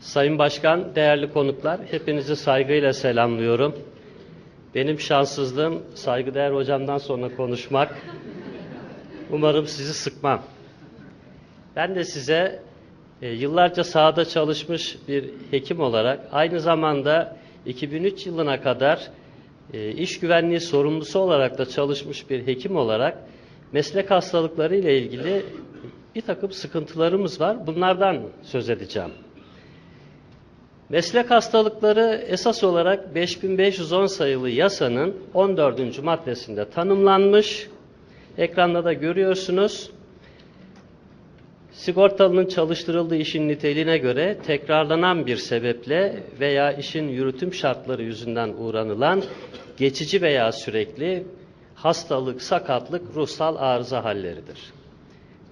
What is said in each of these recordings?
Sayın Başkan, değerli konuklar, hepinizi saygıyla selamlıyorum. Benim şanssızlığım saygıdeğer hocamdan sonra konuşmak. Umarım sizi sıkmam. Ben de size e, yıllarca sahada çalışmış bir hekim olarak aynı zamanda 2003 yılına kadar e, iş güvenliği sorumlusu olarak da çalışmış bir hekim olarak meslek hastalıkları ile ilgili bir takım sıkıntılarımız var. Bunlardan söz edeceğim. Meslek hastalıkları esas olarak 5510 sayılı yasanın 14. maddesinde tanımlanmış. Ekranda da görüyorsunuz. Sigortalının çalıştırıldığı işin niteliğine göre tekrarlanan bir sebeple veya işin yürütüm şartları yüzünden uğranılan geçici veya sürekli hastalık, sakatlık, ruhsal arıza halleridir.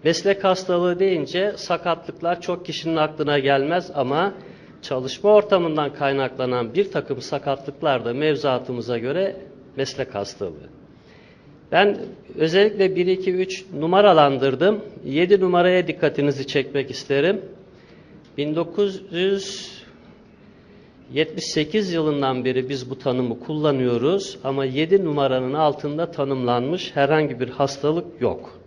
Meslek hastalığı deyince sakatlıklar çok kişinin aklına gelmez ama çalışma ortamından kaynaklanan bir takım sakatlıklar da mevzuatımıza göre meslek hastalığı. Ben özellikle 1, 2, 3 numaralandırdım. 7 numaraya dikkatinizi çekmek isterim. 1978 yılından beri biz bu tanımı kullanıyoruz ama 7 numaranın altında tanımlanmış herhangi bir hastalık yok.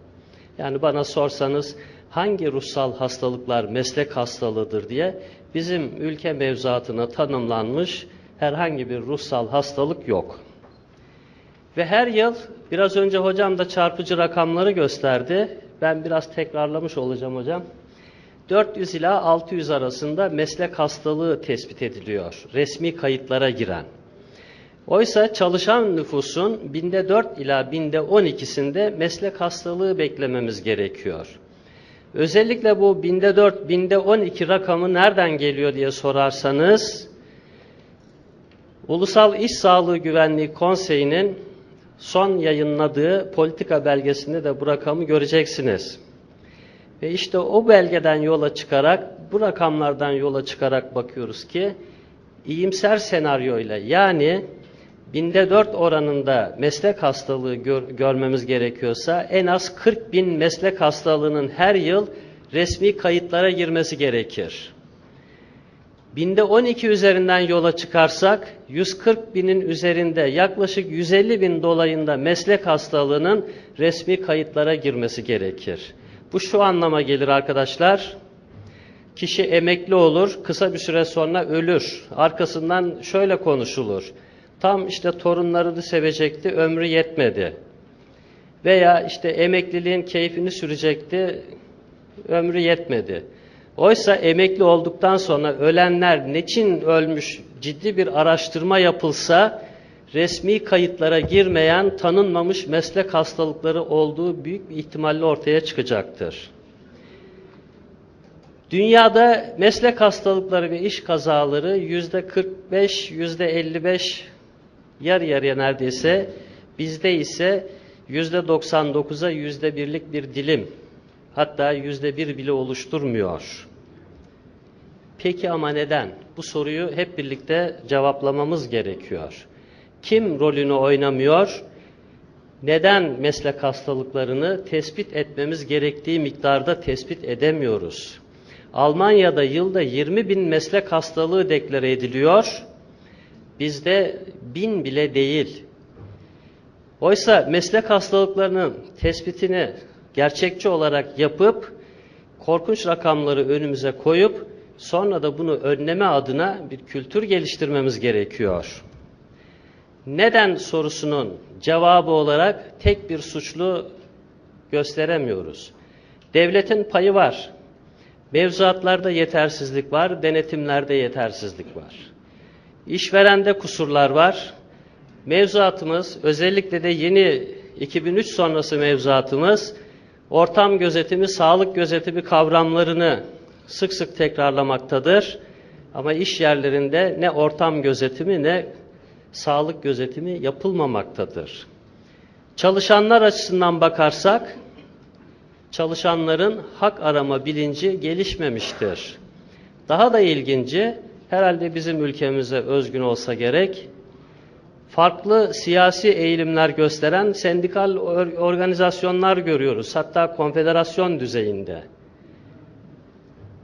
Yani bana sorsanız hangi ruhsal hastalıklar meslek hastalığıdır diye bizim ülke mevzuatına tanımlanmış herhangi bir ruhsal hastalık yok. Ve her yıl biraz önce hocam da çarpıcı rakamları gösterdi. Ben biraz tekrarlamış olacağım hocam. 400 ila 600 arasında meslek hastalığı tespit ediliyor. Resmi kayıtlara giren. Oysa çalışan nüfusun binde 4 ila binde 12'sinde meslek hastalığı beklememiz gerekiyor. Özellikle bu binde 4, binde 12 rakamı nereden geliyor diye sorarsanız, Ulusal İş Sağlığı Güvenliği Konseyi'nin son yayınladığı politika belgesinde de bu rakamı göreceksiniz. Ve işte o belgeden yola çıkarak, bu rakamlardan yola çıkarak bakıyoruz ki, iyimser senaryoyla yani binde 4 oranında meslek hastalığı gör, görmemiz gerekiyorsa en az 40 bin meslek hastalığının her yıl resmi kayıtlara girmesi gerekir. Binde 12 üzerinden yola çıkarsak 140 binin üzerinde yaklaşık 150 bin dolayında meslek hastalığının resmi kayıtlara girmesi gerekir. Bu şu anlama gelir arkadaşlar. Kişi emekli olur, kısa bir süre sonra ölür. Arkasından şöyle konuşulur. Tam işte torunlarını sevecekti, ömrü yetmedi. Veya işte emekliliğin keyfini sürecekti, ömrü yetmedi. Oysa emekli olduktan sonra ölenler niçin ölmüş ciddi bir araştırma yapılsa resmi kayıtlara girmeyen tanınmamış meslek hastalıkları olduğu büyük bir ihtimalle ortaya çıkacaktır. Dünyada meslek hastalıkları ve iş kazaları yüzde 45, yüzde 55 yarı yarıya neredeyse bizde ise yüzde 99'a yüzde birlik bir dilim hatta yüzde bir bile oluşturmuyor. Peki ama neden? Bu soruyu hep birlikte cevaplamamız gerekiyor. Kim rolünü oynamıyor? Neden meslek hastalıklarını tespit etmemiz gerektiği miktarda tespit edemiyoruz? Almanya'da yılda 20 bin meslek hastalığı deklare ediliyor. Bizde bin bile değil. Oysa meslek hastalıklarının tespitini gerçekçi olarak yapıp korkunç rakamları önümüze koyup sonra da bunu önleme adına bir kültür geliştirmemiz gerekiyor. Neden sorusunun cevabı olarak tek bir suçlu gösteremiyoruz. Devletin payı var. Mevzuatlarda yetersizlik var, denetimlerde yetersizlik var. İşverende kusurlar var. Mevzuatımız, özellikle de yeni 2003 sonrası mevzuatımız, ortam gözetimi, sağlık gözetimi kavramlarını sık sık tekrarlamaktadır. Ama iş yerlerinde ne ortam gözetimi ne sağlık gözetimi yapılmamaktadır. Çalışanlar açısından bakarsak, çalışanların hak arama bilinci gelişmemiştir. Daha da ilginci, herhalde bizim ülkemize özgün olsa gerek, farklı siyasi eğilimler gösteren sendikal organizasyonlar görüyoruz. Hatta konfederasyon düzeyinde.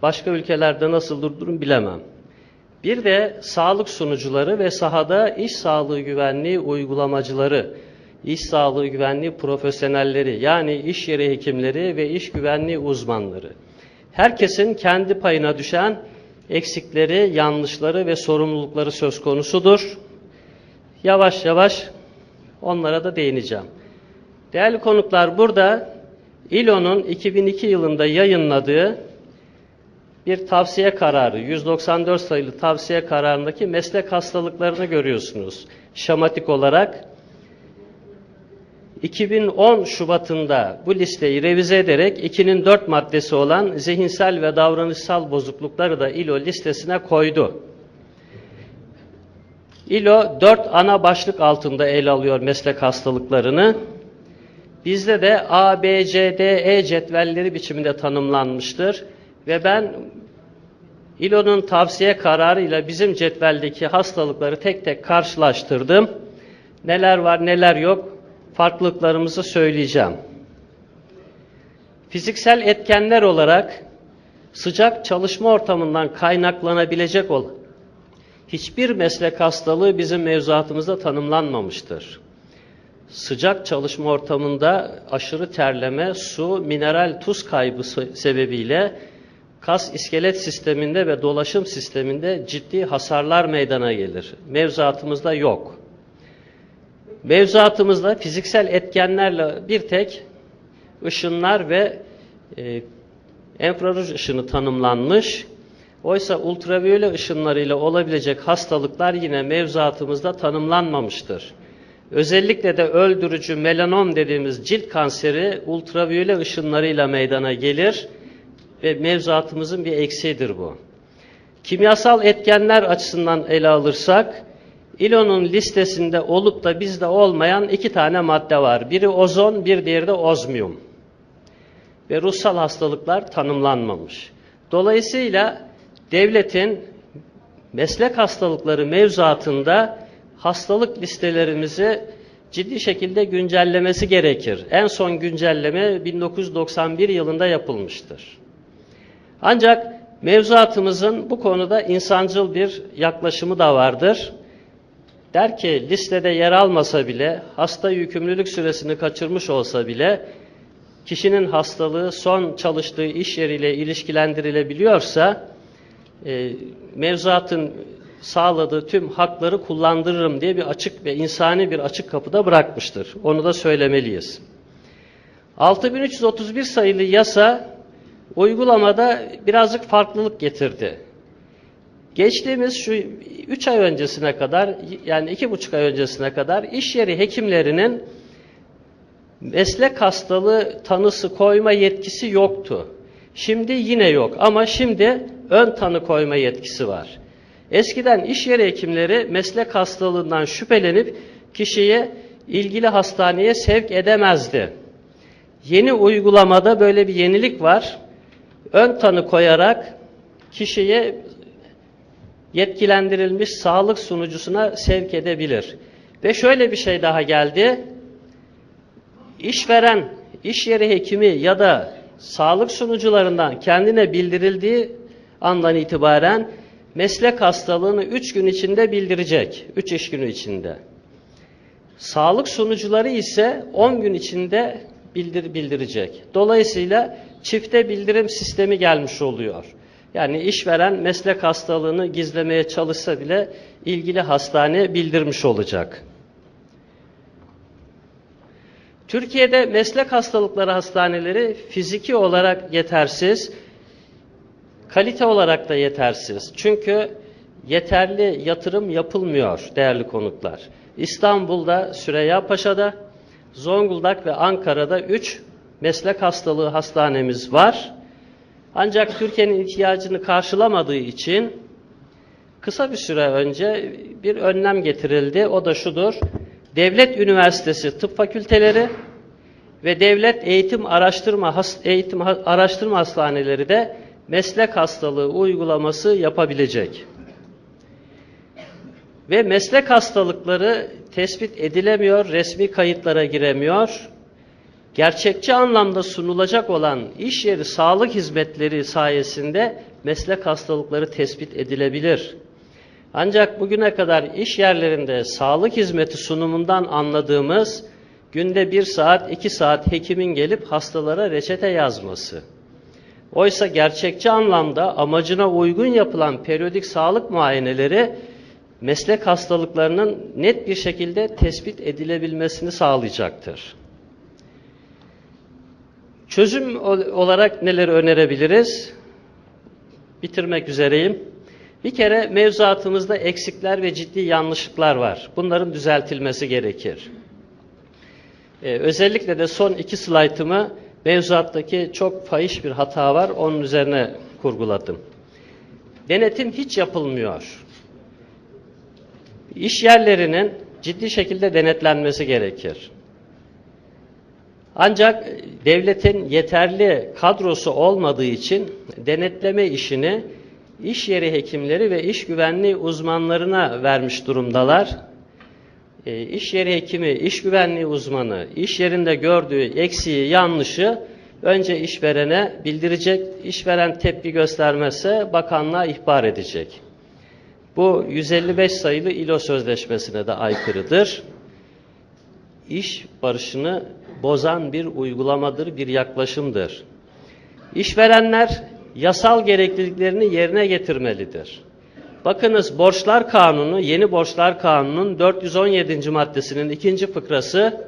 Başka ülkelerde nasıldır durum bilemem. Bir de sağlık sunucuları ve sahada iş sağlığı güvenliği uygulamacıları, iş sağlığı güvenliği profesyonelleri yani iş yeri hekimleri ve iş güvenliği uzmanları. Herkesin kendi payına düşen eksikleri, yanlışları ve sorumlulukları söz konusudur. Yavaş yavaş onlara da değineceğim. Değerli konuklar burada İLO'nun 2002 yılında yayınladığı bir tavsiye kararı, 194 sayılı tavsiye kararındaki meslek hastalıklarını görüyorsunuz. Şematik olarak 2010 Şubat'ında bu listeyi revize ederek 2'nin 4 maddesi olan zihinsel ve davranışsal bozuklukları da İLO listesine koydu. İLO 4 ana başlık altında ele alıyor meslek hastalıklarını. Bizde de A, B, C, D, E cetvelleri biçiminde tanımlanmıştır. Ve ben İLO'nun tavsiye kararıyla bizim cetveldeki hastalıkları tek tek karşılaştırdım. Neler var neler yok farklılıklarımızı söyleyeceğim. Fiziksel etkenler olarak sıcak çalışma ortamından kaynaklanabilecek olan hiçbir meslek hastalığı bizim mevzuatımızda tanımlanmamıştır. Sıcak çalışma ortamında aşırı terleme, su, mineral tuz kaybı sebebiyle kas iskelet sisteminde ve dolaşım sisteminde ciddi hasarlar meydana gelir. Mevzuatımızda yok. Mevzuatımızda fiziksel etkenlerle bir tek ışınlar ve e, enfraruj ışını tanımlanmış. Oysa ultraviyole ışınlarıyla olabilecek hastalıklar yine mevzuatımızda tanımlanmamıştır. Özellikle de öldürücü melanom dediğimiz cilt kanseri ultraviyole ışınlarıyla meydana gelir ve mevzuatımızın bir eksiğidir bu. Kimyasal etkenler açısından ele alırsak, İLO'nun listesinde olup da bizde olmayan iki tane madde var. Biri ozon, bir diğeri de ozmiyum. Ve ruhsal hastalıklar tanımlanmamış. Dolayısıyla devletin meslek hastalıkları mevzuatında hastalık listelerimizi ciddi şekilde güncellemesi gerekir. En son güncelleme 1991 yılında yapılmıştır. Ancak mevzuatımızın bu konuda insancıl bir yaklaşımı da vardır. Der ki listede yer almasa bile, hasta yükümlülük süresini kaçırmış olsa bile, kişinin hastalığı son çalıştığı iş yeriyle ilişkilendirilebiliyorsa, e, mevzuatın sağladığı tüm hakları kullandırırım diye bir açık ve insani bir açık kapıda bırakmıştır. Onu da söylemeliyiz. 6331 sayılı yasa uygulamada birazcık farklılık getirdi. Geçtiğimiz şu 3 ay öncesine kadar yani 2,5 ay öncesine kadar iş yeri hekimlerinin meslek hastalığı tanısı koyma yetkisi yoktu. Şimdi yine yok ama şimdi ön tanı koyma yetkisi var. Eskiden iş yeri hekimleri meslek hastalığından şüphelenip kişiye ilgili hastaneye sevk edemezdi. Yeni uygulamada böyle bir yenilik var. Ön tanı koyarak kişiye yetkilendirilmiş sağlık sunucusuna sevk edebilir. Ve şöyle bir şey daha geldi. İşveren, iş yeri hekimi ya da sağlık sunucularından kendine bildirildiği andan itibaren meslek hastalığını 3 gün içinde bildirecek. 3 iş günü içinde. Sağlık sunucuları ise 10 gün içinde bildir bildirecek. Dolayısıyla çifte bildirim sistemi gelmiş oluyor. Yani işveren meslek hastalığını gizlemeye çalışsa bile ilgili hastane bildirmiş olacak. Türkiye'de meslek hastalıkları hastaneleri fiziki olarak yetersiz, kalite olarak da yetersiz. Çünkü yeterli yatırım yapılmıyor değerli konuklar. İstanbul'da Süreyya Paşa'da, Zonguldak ve Ankara'da 3 meslek hastalığı hastanemiz var. Ancak Türkiye'nin ihtiyacını karşılamadığı için kısa bir süre önce bir önlem getirildi. O da şudur. Devlet Üniversitesi Tıp Fakülteleri ve Devlet Eğitim Araştırma Eğitim Araştırma Hastaneleri de meslek hastalığı uygulaması yapabilecek. Ve meslek hastalıkları tespit edilemiyor, resmi kayıtlara giremiyor. Gerçekçi anlamda sunulacak olan iş yeri sağlık hizmetleri sayesinde meslek hastalıkları tespit edilebilir. Ancak bugüne kadar iş yerlerinde sağlık hizmeti sunumundan anladığımız günde bir saat, iki saat hekimin gelip hastalara reçete yazması. Oysa gerçekçi anlamda amacına uygun yapılan periyodik sağlık muayeneleri meslek hastalıklarının net bir şekilde tespit edilebilmesini sağlayacaktır. Çözüm olarak neleri önerebiliriz? Bitirmek üzereyim. Bir kere mevzuatımızda eksikler ve ciddi yanlışlıklar var. Bunların düzeltilmesi gerekir. Ee, özellikle de son iki slaytımı mevzuattaki çok fahiş bir hata var. Onun üzerine kurguladım. Denetim hiç yapılmıyor. İş yerlerinin ciddi şekilde denetlenmesi gerekir. Ancak devletin yeterli kadrosu olmadığı için denetleme işini iş yeri hekimleri ve iş güvenliği uzmanlarına vermiş durumdalar. E, iş yeri hekimi, iş güvenliği uzmanı, iş yerinde gördüğü eksiği, yanlışı önce işverene bildirecek, işveren tepki göstermezse bakanlığa ihbar edecek. Bu 155 sayılı İLO Sözleşmesi'ne de aykırıdır. İş barışını bozan bir uygulamadır, bir yaklaşımdır. İşverenler yasal gerekliliklerini yerine getirmelidir. Bakınız Borçlar Kanunu, yeni Borçlar Kanunu'nun 417. maddesinin ikinci fıkrası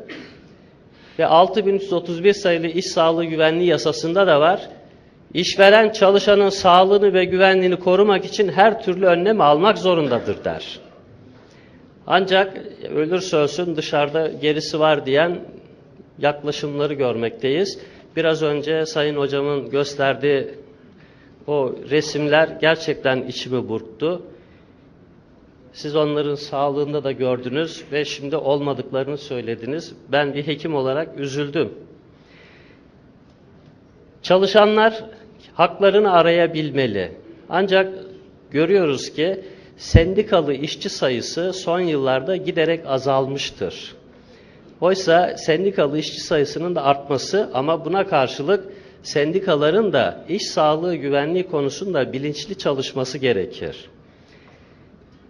ve 6331 sayılı İş Sağlığı Güvenliği Yasasında da var. İşveren çalışanın sağlığını ve güvenliğini korumak için her türlü önlem almak zorundadır der. Ancak ölürse ölsün dışarıda gerisi var diyen yaklaşımları görmekteyiz. Biraz önce Sayın Hocamın gösterdiği o resimler gerçekten içimi burktu. Siz onların sağlığında da gördünüz ve şimdi olmadıklarını söylediniz. Ben bir hekim olarak üzüldüm. Çalışanlar haklarını arayabilmeli. Ancak görüyoruz ki sendikalı işçi sayısı son yıllarda giderek azalmıştır. Oysa sendikalı işçi sayısının da artması ama buna karşılık sendikaların da iş sağlığı güvenliği konusunda bilinçli çalışması gerekir.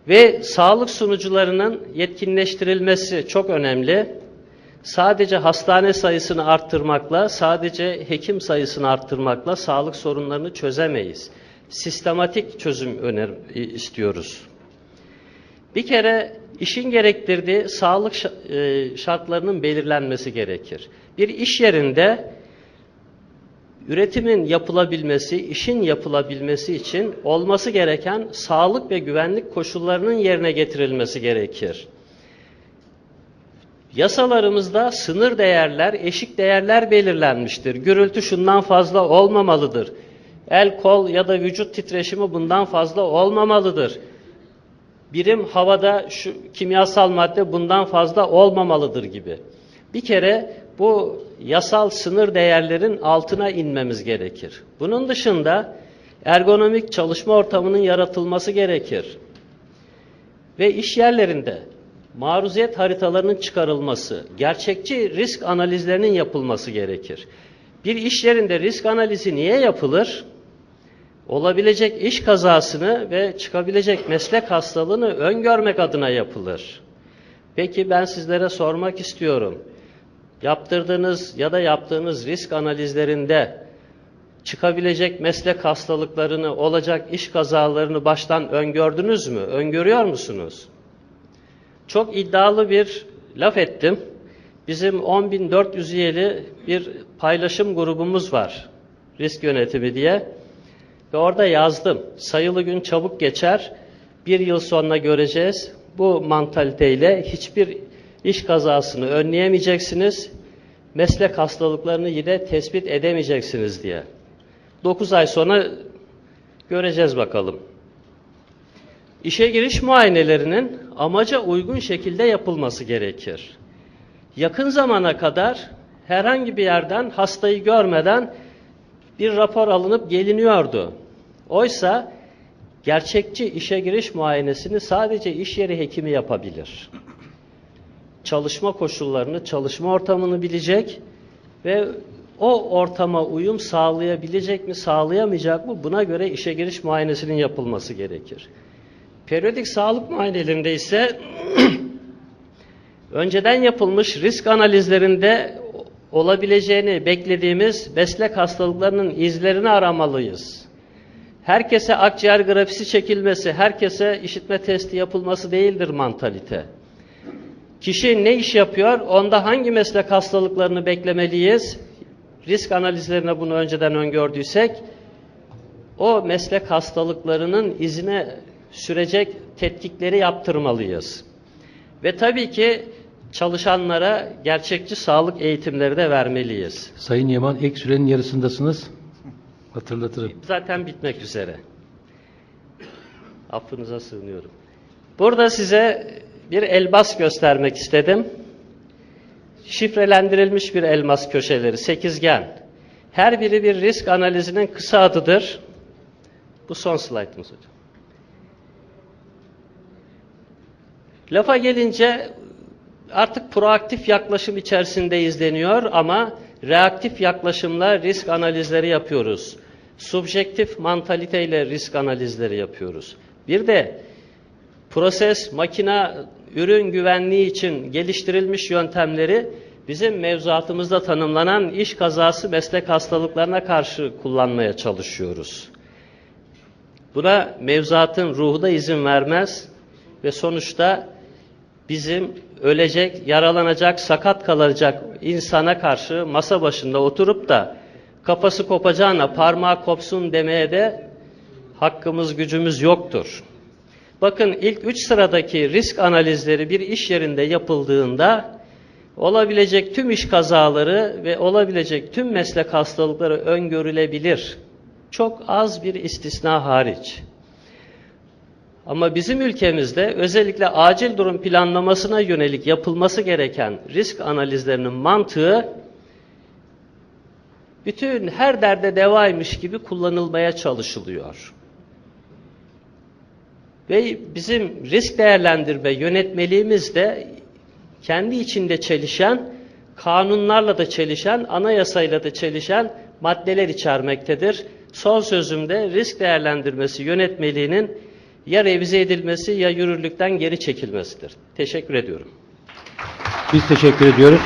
Ve sağlık sunucularının yetkinleştirilmesi çok önemli. Sadece hastane sayısını arttırmakla, sadece hekim sayısını arttırmakla sağlık sorunlarını çözemeyiz. Sistematik çözüm öner istiyoruz. Bir kere işin gerektirdiği sağlık e, şartlarının belirlenmesi gerekir. Bir iş yerinde üretimin yapılabilmesi, işin yapılabilmesi için olması gereken sağlık ve güvenlik koşullarının yerine getirilmesi gerekir. Yasalarımızda sınır değerler, eşik değerler belirlenmiştir. Gürültü şundan fazla olmamalıdır. El, kol ya da vücut titreşimi bundan fazla olmamalıdır. Birim havada şu kimyasal madde bundan fazla olmamalıdır gibi. Bir kere bu yasal sınır değerlerin altına inmemiz gerekir. Bunun dışında ergonomik çalışma ortamının yaratılması gerekir. Ve iş yerlerinde maruziyet haritalarının çıkarılması, gerçekçi risk analizlerinin yapılması gerekir. Bir iş yerinde risk analizi niye yapılır? Olabilecek iş kazasını ve çıkabilecek meslek hastalığını öngörmek adına yapılır. Peki ben sizlere sormak istiyorum yaptırdığınız ya da yaptığınız risk analizlerinde çıkabilecek meslek hastalıklarını, olacak iş kazalarını baştan öngördünüz mü? Öngörüyor musunuz? Çok iddialı bir laf ettim. Bizim 10.400 üyeli bir paylaşım grubumuz var. Risk yönetimi diye. Ve orada yazdım. Sayılı gün çabuk geçer. Bir yıl sonra göreceğiz. Bu mantaliteyle hiçbir iş kazasını önleyemeyeceksiniz, meslek hastalıklarını yine tespit edemeyeceksiniz diye. 9 ay sonra göreceğiz bakalım. İşe giriş muayenelerinin amaca uygun şekilde yapılması gerekir. Yakın zamana kadar herhangi bir yerden hastayı görmeden bir rapor alınıp geliniyordu. Oysa gerçekçi işe giriş muayenesini sadece iş yeri hekimi yapabilir çalışma koşullarını, çalışma ortamını bilecek ve o ortama uyum sağlayabilecek mi, sağlayamayacak mı? Buna göre işe giriş muayenesinin yapılması gerekir. Periyodik sağlık muayenelerinde ise önceden yapılmış risk analizlerinde olabileceğini beklediğimiz meslek hastalıklarının izlerini aramalıyız. Herkese akciğer grafisi çekilmesi, herkese işitme testi yapılması değildir mantalite. Kişi ne iş yapıyor, onda hangi meslek hastalıklarını beklemeliyiz? Risk analizlerine bunu önceden öngördüysek, o meslek hastalıklarının izine sürecek tetkikleri yaptırmalıyız. Ve tabii ki çalışanlara gerçekçi sağlık eğitimleri de vermeliyiz. Sayın Yaman ek sürenin yarısındasınız. Hatırlatırım. Zaten bitmek üzere. Affınıza sığınıyorum. Burada size bir elmas göstermek istedim. Şifrelendirilmiş bir elmas köşeleri, sekizgen. Her biri bir risk analizinin kısa adıdır. Bu son slaytımız hocam. Lafa gelince artık proaktif yaklaşım içerisindeyiz deniyor ama reaktif yaklaşımla risk analizleri yapıyoruz. Subjektif mantaliteyle risk analizleri yapıyoruz. Bir de proses, makina, ürün güvenliği için geliştirilmiş yöntemleri bizim mevzuatımızda tanımlanan iş kazası meslek hastalıklarına karşı kullanmaya çalışıyoruz. Buna mevzuatın ruhu da izin vermez ve sonuçta bizim ölecek, yaralanacak, sakat kalacak insana karşı masa başında oturup da kafası kopacağına parmağı kopsun demeye de hakkımız, gücümüz yoktur. Bakın ilk üç sıradaki risk analizleri bir iş yerinde yapıldığında olabilecek tüm iş kazaları ve olabilecek tüm meslek hastalıkları öngörülebilir. Çok az bir istisna hariç. Ama bizim ülkemizde özellikle acil durum planlamasına yönelik yapılması gereken risk analizlerinin mantığı bütün her derde devaymış gibi kullanılmaya çalışılıyor. Ve bizim risk değerlendirme yönetmeliğimiz de kendi içinde çelişen, kanunlarla da çelişen, anayasayla da çelişen maddeler içermektedir. Son sözümde risk değerlendirmesi yönetmeliğinin ya revize edilmesi ya yürürlükten geri çekilmesidir. Teşekkür ediyorum. Biz teşekkür ediyoruz.